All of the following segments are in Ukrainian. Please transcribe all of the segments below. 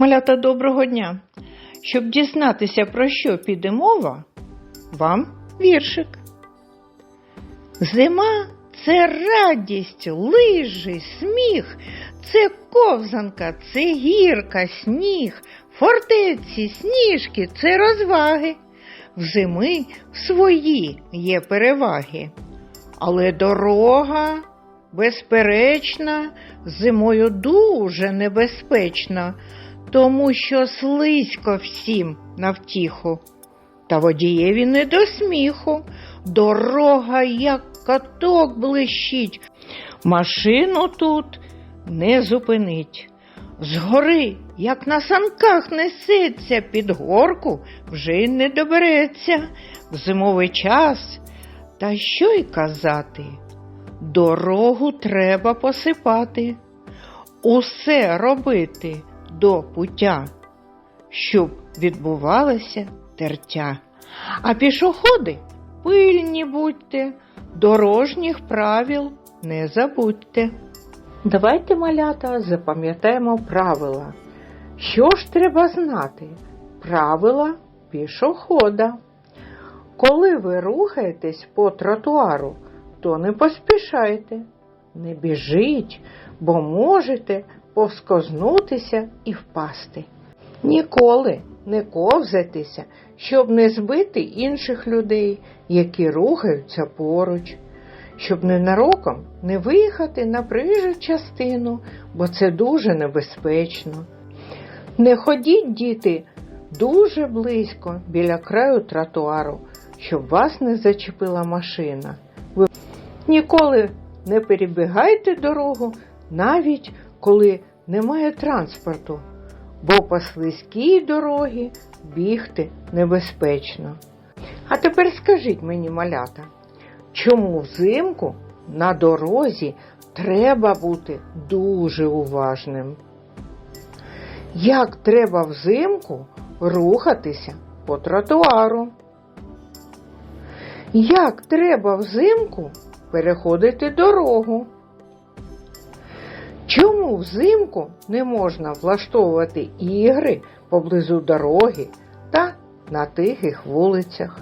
Малята, доброго дня! Щоб дізнатися, про що піде мова, вам віршик. Зима це радість, лижі, сміх, це ковзанка, це гірка, сніг, фортеці, сніжки це розваги. В зими свої є переваги. Але дорога безперечна, зимою дуже небезпечна, тому що слизько всім навтіху. Та водієві не до сміху, дорога, як каток блищить, машину тут не зупинить. Згори, як на санках несеться, під горку вже й не добереться в зимовий час. Та що й казати? Дорогу треба посипати, усе робити до пуття, щоб відбувалося тертя. А пішоходи пильні будьте, дорожніх правил не забудьте. Давайте, малята, запам'ятаємо правила. Що ж треба знати? Правила пішохода. Коли ви рухаєтесь по тротуару, то не поспішайте, не біжіть, бо можете повскознутися і впасти. Ніколи не ковзайтеся, щоб не збити інших людей, які рухаються поруч, щоб ненароком не виїхати на проїжджу частину, бо це дуже небезпечно. Не ходіть, діти, дуже близько біля краю тротуару, щоб вас не зачепила машина. Ви ніколи не перебігайте дорогу, навіть коли немає транспорту, бо по слизькій дорогі бігти небезпечно. А тепер скажіть мені, малята, чому взимку на дорозі треба бути дуже уважним? Як треба взимку рухатися по тротуару? Як треба взимку переходити дорогу? Чому взимку не можна влаштовувати ігри поблизу дороги та на тихих вулицях?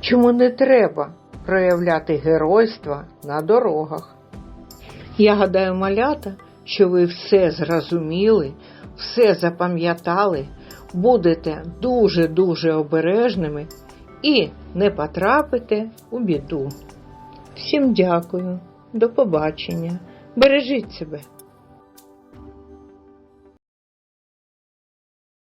Чому не треба проявляти геройство на дорогах? Я гадаю, малята, що ви все зрозуміли, все запам'ятали, будете дуже-дуже обережними і не потрапите у біду. Всім дякую, до побачення, бережіть себе.